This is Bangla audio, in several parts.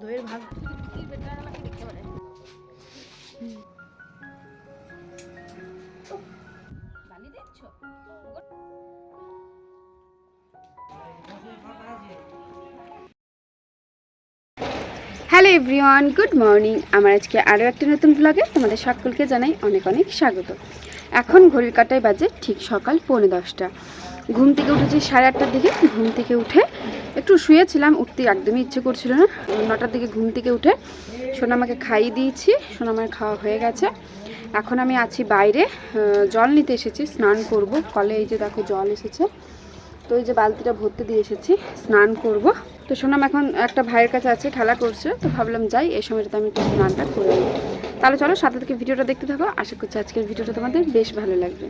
দইয়ের ভাগ। Hello everyone, good morning. আমার আজকে আরও একটা নতুন ব্লগে তোমাদের সকলকে জানাই অনেক অনেক স্বাগত। এখন ঘড়ির কাটায় বাজে ঠিক সকাল পৌনে দশটা। ঘুম থেকে উঠেছি সাড়ে আটটার দিকে। ঘুম থেকে উঠে একটু শুয়েছিলাম, উঠতে একদমই ইচ্ছে করছিল না। নটার দিকে ঘুম থেকে উঠে সোনামাকে খাইয়ে দিয়েছি, সোনামার খাওয়া হয়ে গেছে। এখন আমি আছি বাইরে জল নিতে এসেছি, স্নান করব। কলে এই যে দেখো জল এসেছে। তো এই যে বালতিটা ভর্তি দিয়ে এসেছি, স্নান করব। তো সোনাম এখন একটা ভাইয়ের কাছে আছে খেলা করছে। তো ভাবলাম যাই, এই সময়টাতে আমি একটু স্নানটা করে নিই। তাহলে চলো, সাথে থেকে ভিডিওটা দেখতে থাকো। আশা করছি আজকের ভিডিওটা তোমাদের বেশ ভালো লাগবে।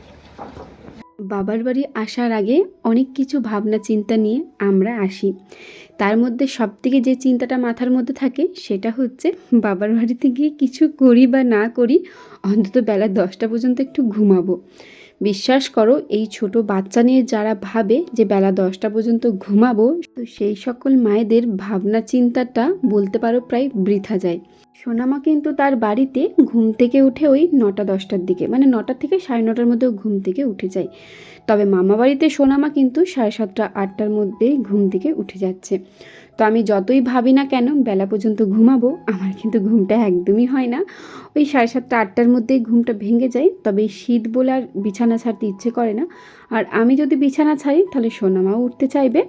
বাবার বাড়ি আসার আগে অনেক কিছু ভাবনা চিন্তা নিয়ে আমরা আসি। তার মধ্যে সব থেকে যে চিন্তাটা মাথার মধ্যে থাকে সেটা হচ্ছে বাবার বাড়িতে গিয়ে কিছু করি বা না করি, অন্তত বেলা দশটা পর্যন্ত একটু ঘুমাবো। বিশ্বাস করো, এই ছোট বাচ্চা নিয়ে যারা ভাবে যে বেলা দশটা পর্যন্ত ঘুমাবো, তো সেই সকল মায়েদের ভাবনা চিন্তাটা বলতে পারো প্রায় বৃথা যায়। সোনামা কিন্তু তার বাড়িতে ঘুম থেকে উঠে ওই নটা দশটার দিকে মানে নটা থেকে সাড়ে নটার মধ্যে ঘুম থেকে উঠে যায়। তবে মামা বাড়িতে সোনামা কিন্তু সাড়ে সাতটা আটটার মধ্যে ঘুম থেকে উঠে যাচ্ছে। তো আমি যতই ভাবি না কেন বেলা পর্যন্ত ঘুমাবো, আমার কিন্তু ঘুমটা একদমই হয় না। ওই সাড়ে সাতটা, আটটার মধ্যেই ঘুমটা ভেঙে যায়, তবে শীত বলে আর বিছানা ছাড়তে ইচ্ছে করে না। আর আমি যদি বিছানা ছাড়ি, তাহলে সোনামাও উঠতে চাইবে।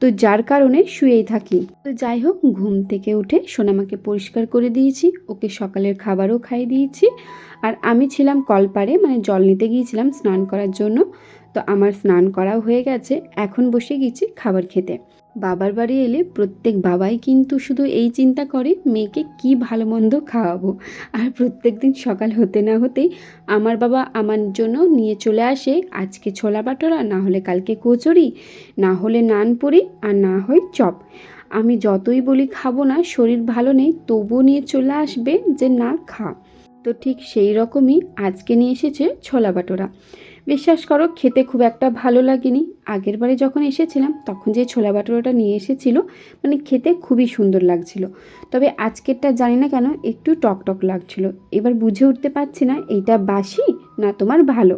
তো যার কারণে শুয়েই থাকি। তো যাই হোক, ঘুম থেকে উঠে সোনামাকে পরিষ্কার করে দিয়েছি, ওকে সকালের খাবারও খাইয়ে দিয়েছি। আর আমি ছিলাম কলপারে মানে জল নিতে গিয়েছিলাম স্নান করার জন্য। তো আমার স্নান করাও হয়ে গেছে, এখন বসে গেছি খাবার খেতে। বাবার বাড়ি এলে প্রত্যেক বাবাই কিন্তু শুধু এই চিন্তা করে, মেয়েকে কি ভালো মন্দ খাওয়াবো? আর প্রত্যেক দিন সকাল হতে না হতেই আমার বাবা আমার জন্য নিয়ে চলে আসে, আজকে ছোলা বাটোরা, না হলে কালকে কচুরি, না হলে নান পুরি, আর না হয় চপ। আমি যতই বলি খাব না, শরীর ভালো নেই, তবুও নিয়ে চলে আসবে যে না খা। তো ঠিক সেই রকমই আজকে নিয়ে এসেছে ছোলা বাটোরা। বিশ্বাস করো, খেতে খুব একটা ভালো লাগেনি। আগের বারে যখন এসেছিলাম, তখন যে ছোলা বাটুরাটা নিয়ে এসেছিল মানে খেতে খুবই সুন্দর লাগছিল। তবে আজকেরটা জানি না কেন, একটু টক টক লাগছিল। এবার বুঝে উঠতে পারছি না, এইটা বাসি না তোমার ভালো।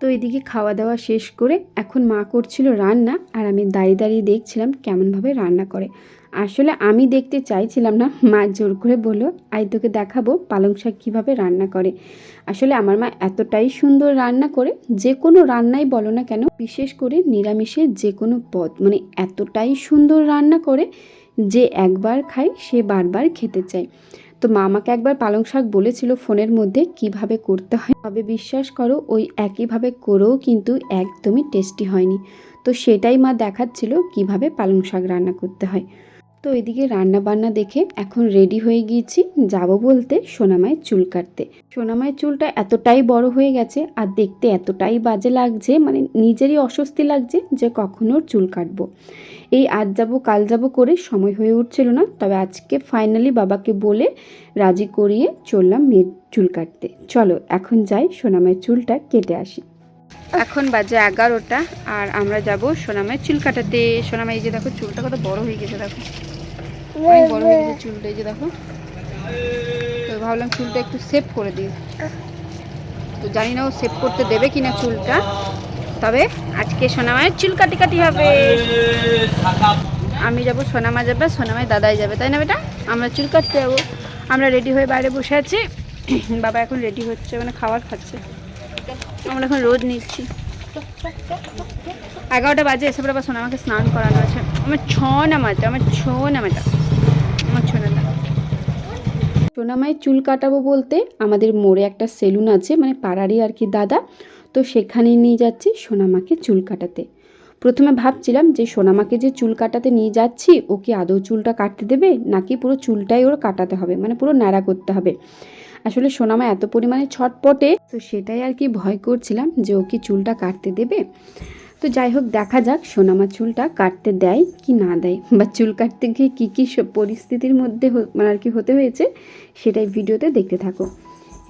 তো এদিকে খাওয়া দাওয়া শেষ করে এখন মা করছিল রান্না, আর আমি দাঁড়িয়ে দাঁড়িয়ে দেখছিলাম কেমনভাবে রান্না করে। আসলে আমি দেখতে চাইছিলাম না, মা জোর করে বলল আই তোকে দেখাবো পালং শাক কীভাবে রান্না করে। আসলে আমার মা এতটাই সুন্দর রান্না করে, যে কোনো রান্নাই বলো না কেন, বিশেষ করে নিরামিষের যে কোনো পদ মানে এতটাই সুন্দর রান্না করে যে একবার খায়, সে বারবার খেতে চায়। তো মা আমাকে একবার পালং শাক বলেছিল ফোনের মধ্যে, কীভাবে করতে হয়? তবে বিশ্বাস করো, ওই একইভাবে করেও কিন্তু একদমই টেস্টি হয়নি। তো সেটাই মা দেখাচ্ছিল, কীভাবে পালং শাক রান্না করতে হয়। তো এদিকে রান্না বান্না দেখে এখন রেডি হয়ে গিয়েছি যাব বলতে সোনামায়ের চুল কাটতে। সোনামায়ের চুলটা এতটাই বড় হয়ে গেছে আর দেখতে এতটাই বাজে লাগছে মানে নিজেরই অস্বস্তি লাগছে যে কখনো চুল কাটবো। এই আজ যাব কাল যাব করে সময় হয়ে উঠছিল না, তবে আজকে ফাইনালি বাবাকে বলে রাজি করিয়ে চললাম মেয়ের চুল কাটতে। চলো, এখন যাই সোনামায়ের চুলটা কেটে আসি। এখন বাজে এগারোটা আর আমরা যাব সোনামায়ের চুল কাটাতে। সোনামাই যে দেখো, চুলটা কত বড় হয়ে গেছে, দেখো। অনেক বড় হয়ে গেছে চুলটা এই যে দেখো। তো ভাবলাম চুলটা একটু সেভ করে দিই। তো জানি না ও সেভ করতে দেবে কিনা চুলটা। তবে আজকে সোনামায়ের চুল কাটি কাটি হবে। আমি যাব সোনামা যাবে সোনামায় দাদাই যাবে তাই না বেটা? আমরা চুল কাটতে যাব। আমরা রেডি হয়ে বাইরে বসে আছি। বাবা এখন রেডি হচ্ছে মানে খাবার খাচ্ছে। আমরা এখন রোদ নিচ্ছি। এগারোটা বাজে এসে পরে আবার সোনামাকে স্নান করানো আছে। আমার ছ নামাতে আমার ছ নামাটা সোনামায় চুল কাটাবো বলতে আমাদের মোড়ে একটা সেলুন আছে মানে পাড়ারই আর কি দাদা। তো সেখানে নিয়ে যাচ্ছি সোনামাকে চুল কাটাতে। প্রথমে ভাবছিলাম যে সোনামাকে যে চুল কাটাতে নিয়ে যাচ্ছি, ও কি আদৌ চুলটা কাটতে দেবে? নাকি পুরো চুলটাই ওর কাটাতে হবে মানে পুরো ন্যাড়া করতে হবে? আসলে সোনামা এত পরিমাণে ছটপটে, তো সেটাই আর কি ভয় করছিলাম যে ও কি চুলটা কাটতে দেবে? তো যাই হোক, দেখা যাক সোনামা চুলটা কাটতে দেয় কি না দেয় বা চুল কাটতে গিয়ে কী কী সব পরিস্থিতির মধ্যে মানে আর কি হতে হয়েছে সেটাই ভিডিওতে দেখতে থাকো।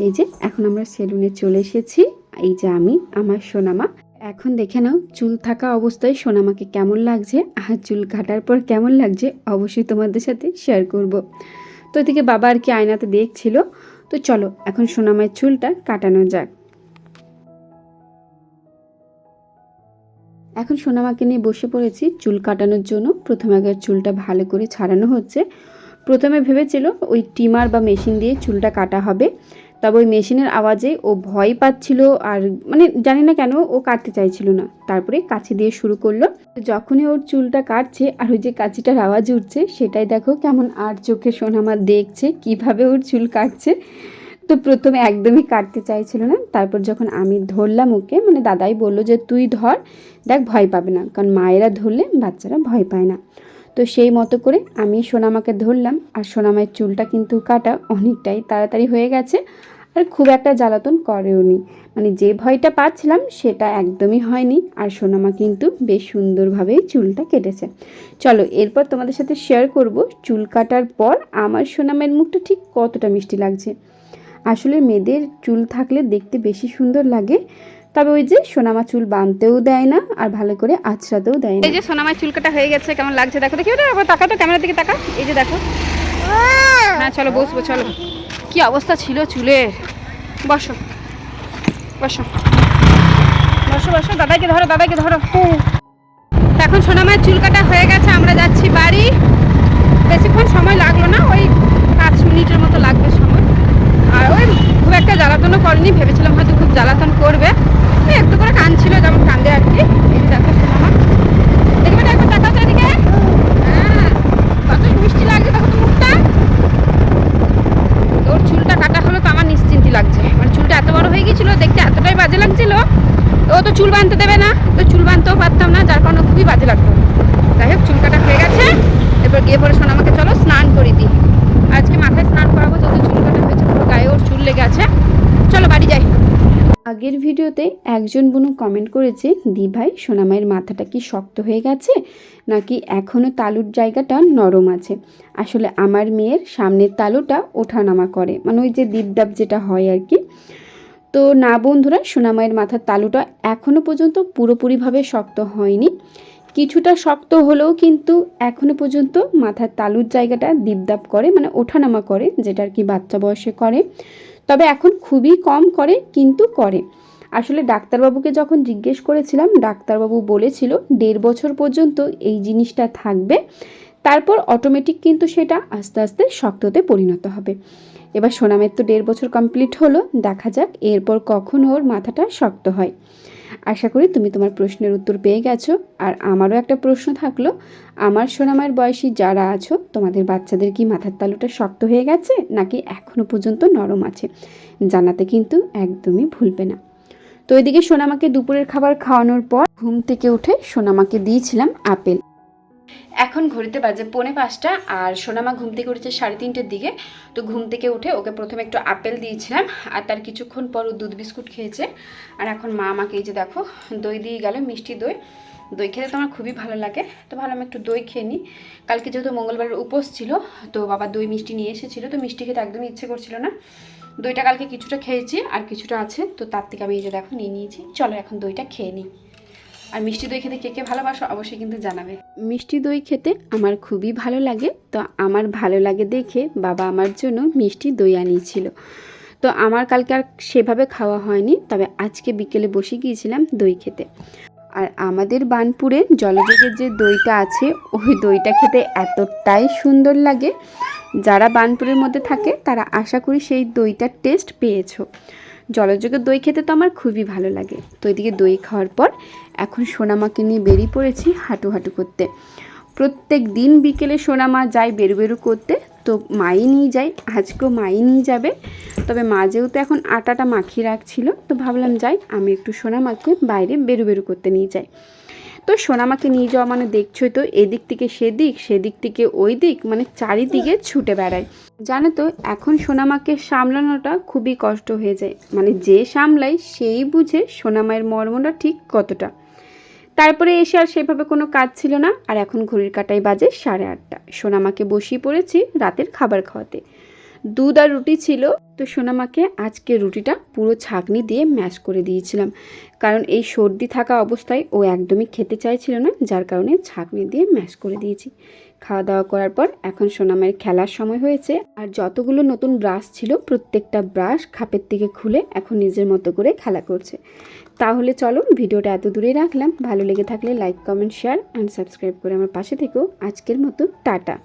এই যে, এখন আমরা সেলুনে চলে এসেছি। এই যে আমি, আমার সোনামা। এখন দেখে নাও চুল থাকা অবস্থায় সোনামাকে কেমন লাগছে আর চুল কাটার পর কেমন লাগছে অবশ্যই তোমাদের সাথে শেয়ার করব। তো এদিকে বাবা আর কি আয়নাতে দেখছিল। তো চলো, এখন সোনামায়ের চুলটা কাটানো যাক। এখন সোনামাকে নিয়ে বসে পড়েছি। চুল কাটানোর জন্য। প্রথমে আগে চুলটা ভালো করে ছাড়ানো হচ্ছে। প্রথমে ভেবেছিল ওই টিমার বা মেশিন দিয়ে চুলটা কাটা হবে। তবে ওই মেশিনের আওয়াজে ও ভয় পাচ্ছিল আর মানে জানি না কেন ও কাটতে চাইছিল না। তারপরে কাছি দিয়ে শুরু করল। যখনই ওর চুলটা কাটছে আর ওই যে কাছিটার আওয়াজ উঠছে, সেটাই দেখো কেমন আর চোখে সোনামা দেখছে, কীভাবে ওর চুল কাটছে। তো প্রথমে একদমই কাটতে চাইছিল না। তারপর যখন আমি ধরলাম ওকে মানে দাদাই বলল যে, তুই ধর, দেখ ভয় পাবে না, কারণ মায়েরা ধরলে বাচ্চারা ভয় পায় না। তো সেই মতো করে আমি সোনামাকে ধরলাম, আর সোনামায়ের চুলটা কিন্তু কাটা অনেকটাই তাড়াতাড়ি হয়ে গেছে, আর খুব একটা জ্বালাতন করেওনি মানে যে ভয়টা পাচ্ছিলাম সেটা একদমই হয়নি, আর সোনামা কিন্তু বেশ সুন্দরভাবেই চুলটা কেটেছে। চলো, এরপর তোমাদের সাথে শেয়ার করব, চুল কাটার পর আমার সোনামের মুখটা ঠিক কতটা মিষ্টি লাগছে। আসলে মেয়েদের চুল থাকলে দেখতে বেশি সুন্দর লাগে। তবে ওই যে সোনামা চুল বাঁধতেও দেয় না, আর ভালো করে আছড়াতেও দেয় না। এই যে সোনামার চুল কাটা হয়ে গেছে, কেমন লাগছে? দেখো, দেখি ওটা তাকা তো, ক্যামেরার দিকে তাকা এই যে দেখো। হ্যাঁ চলো, বসবো, চলো। কি অবস্থা ছিল চুলের বসো বসো। বসো বসো দাদাকে ধরো দাদাকে ধরো। এখন সোনামায়ের চুল কাটা হয়ে গেছে, আমরা যাচ্ছি বাড়ি। বেশিক্ষণ সময় লাগল না, ওই পাঁচ মিনিটের মতো লাগবে সময়। আর ওই খুব একটা জ্বালাতনও করেনি, ভেবেছিলাম হয়তো খুব জ্বালাতন করবে। একটু করে কান ছিল, যেমন কান্দে আর কি। এই দেখো সোনামা দেখবে দেখো তাকাও তো এদিকে হ্যাঁ কত মিষ্টি লাগছে দেখো তো মুখটা তোর চুলটা কাটা হলো তো আমার নিশ্চিন্তি লাগছে মানে চুলটা এত বড় হয়ে গেছিল দেখতে এতটাই বাজে লাগছিল তো ও তো চুল বাঁধতে দেবে না তো চুল বাঁধতেও পারতাম না যার কারণে খুবই বাজে লাগতো যাই হোক চুল কাটা হয়ে গেছে এরপর গিয়ে পরে শোনা আমাকে চলো স্নান করে দিই আজকে মাথায় স্নান করাবো যত চুল কাটা হয়েছে পুরো গায়ে ওর চুল লেগে আছে চলো বাড়ি যাই আগের ভিডিওতে একজন বোনু কমেন্ট করেছে, দি ভাই সোনামায়ের মাথাটা কি শক্ত হয়ে গেছে? নাকি এখনও তালুর জায়গাটা নরম আছে? আসলে আমার মেয়ের সামনের তালুটা ওঠানামা করে। মানে ওই যে দীপদাপ যেটা হয় আর কি। তো না বন্ধুরা সোনামায়ের মাথার তালুটা এখনও পর্যন্ত পুরোপুরিভাবে শক্ত হয়নি। কিছুটা শক্ত হলেও কিন্তু এখনও পর্যন্ত মাথার তালুর জায়গাটা দীপদাপ করে মানে ওঠানামা করে, যেটা আর কি বাচ্চা বয়সে করে। তবে এখন খুবই কম করে, কিন্তু করে। আসলে ডাক্তারবাবুকে যখন জিজ্ঞেস করেছিলাম, ডাক্তারবাবু বলেছিল দেড় বছর পর্যন্ত এই জিনিসটা থাকবে, তারপর অটোমেটিক কিন্তু সেটা আস্তে আস্তে শক্ততে পরিণত হবে। এবার সোনামের তো দেড় বছর কমপ্লিট হলো, দেখা যাক এরপর কখন ওর মাথাটা শক্ত হয়। আশা করি তুমি তোমার প্রশ্নের উত্তর পেয়ে গেছো। আর আমারও একটা প্রশ্ন থাকল, আমার সোনামায়ের বয়সী যারা আছো, তোমাদের বাচ্চাদের কি মাথার তালুটা শক্ত হয়ে গেছে, নাকি এখনও পর্যন্ত নরম আছে? জানাতে কিন্তু একদমই ভুলবে না। তো এদিকে সোনামাকে দুপুরের খাবার খাওয়ানোর পর ঘুম থেকে উঠে সোনামাকে দিয়েছিলাম আপেল। এখন ঘড়িতে বাজে পৌনে পাঁচটা আর সোনামা ঘুম থেকে উঠেছে সাড়ে তিনটের দিকে। তো ঘুম থেকে উঠে ওকে প্রথমে একটু আপেল দিয়েছিলাম আর তার কিছুক্ষণ পর ও দুধ বিস্কুট খেয়েছে। আর এখন মা আমাকে এই যে দেখো, দই দিয়ে গেল মিষ্টি দই। দই খেতে তো আমার খুবই ভালো লাগে। তো ভালো আমি একটু দই খেয়ে নিই। কালকে যেহেতু মঙ্গলবারের উপোস ছিল, তো বাবা দই মিষ্টি নিয়ে এসেছিল, তো মিষ্টি খেতে একদমই ইচ্ছে করছিল না। দইটা কালকে কিছুটা খেয়েছি আর কিছুটা আছে, তো তার থেকে আমি এই যে দেখো নিয়ে নিয়েছি। চলো এখন দইটা খেয়ে নিই। আর মিষ্টি দই খেতে কে কে ভালোবাসো অবশ্যই কিন্তু জানাবে। মিষ্টি দই খেতে আমার খুবই ভালো লাগে, তো আমার ভালো লাগে দেখে বাবা আমার জন্য মিষ্টি দই আনিয়েছিল। তো আমার কালকে আর সেভাবে খাওয়া হয়নি, তবে আজকে বিকেলে বসে গিয়েছিলাম দই খেতে। আর আমাদের বানপুরে জলযোগের যে দইটা আছে, ওই দইটা খেতে এতটাই সুন্দর লাগে। যারা বানপুরের মধ্যে থাকে, তারা আশা করি সেই দইটার টেস্ট পেয়েছ। জলযোগের দই খেতে তো আমার খুবই ভালো লাগে। তো এদিকে দই খাওয়ার পর এখন সোনামাকে নিয়ে বেরিয়ে পড়েছি হাঁটু হাঁটু করতে। প্রত্যেক দিন বিকেলে সোনামা যায় বেরু বেরু করতে, তো মাই নিয়ে যায়, আজকেও মাই নিয়ে যাবে। তবে মা যেহেতু এখন আটাটা মাখিয়ে রাখছিল, তো ভাবলাম যাই, আমি একটু সোনামাকে বাইরে বেরু বেরু করতে নিয়ে যাই। তো সোনামাকে নিয়ে যাওয়া মানে দেখছোই তো, এদিক থেকে সেদিক সেদিক থেকে ওই দিক মানে চারিদিকে ছুটে বেড়ায়। জানো তো, এখন সোনামাকে সামলানোটা খুবই কষ্ট হয়ে যায়। মানে যে সামলায়, সেই বুঝে সোনামায়ের মর্মটা ঠিক কতটা। তারপরে এসে আর সেভাবে কোনো কাজ ছিল না, আর এখন ঘড়ির কাটাই বাজে সাড়ে আটটা। সোনামাকে বসিয়ে পড়েছি রাতের খাবার খাওয়াতে। দুধ আর রুটি ছিল। তো সোনামাকে আজকে রুটিটা পুরো ছাঁকনি দিয়ে ম্যাশ করে দিয়েছিলাম। কারণ এই সর্দি থাকা অবস্থায় ও একদমই খেতে চাইছিল না, যার কারণে ছাঁকনি দিয়ে ম্যাশ করে দিয়েছি। খাওয়া দাওয়া করার পর এখন সোনামায়ের খেলার সময় হয়েছে আর যতগুলো নতুন ব্রাশ ছিল, প্রত্যেকটা ব্রাশ খাপের থেকে খুলে এখন নিজের মতো করে খেলা করছে। তাহলে চলো ভিডিওটা এত দূরেই রাখলাম। ভালো লেগে থাকলে like, comment, share and subscribe করে আমার পাশে থেকেও আজকের মতো, টাটা।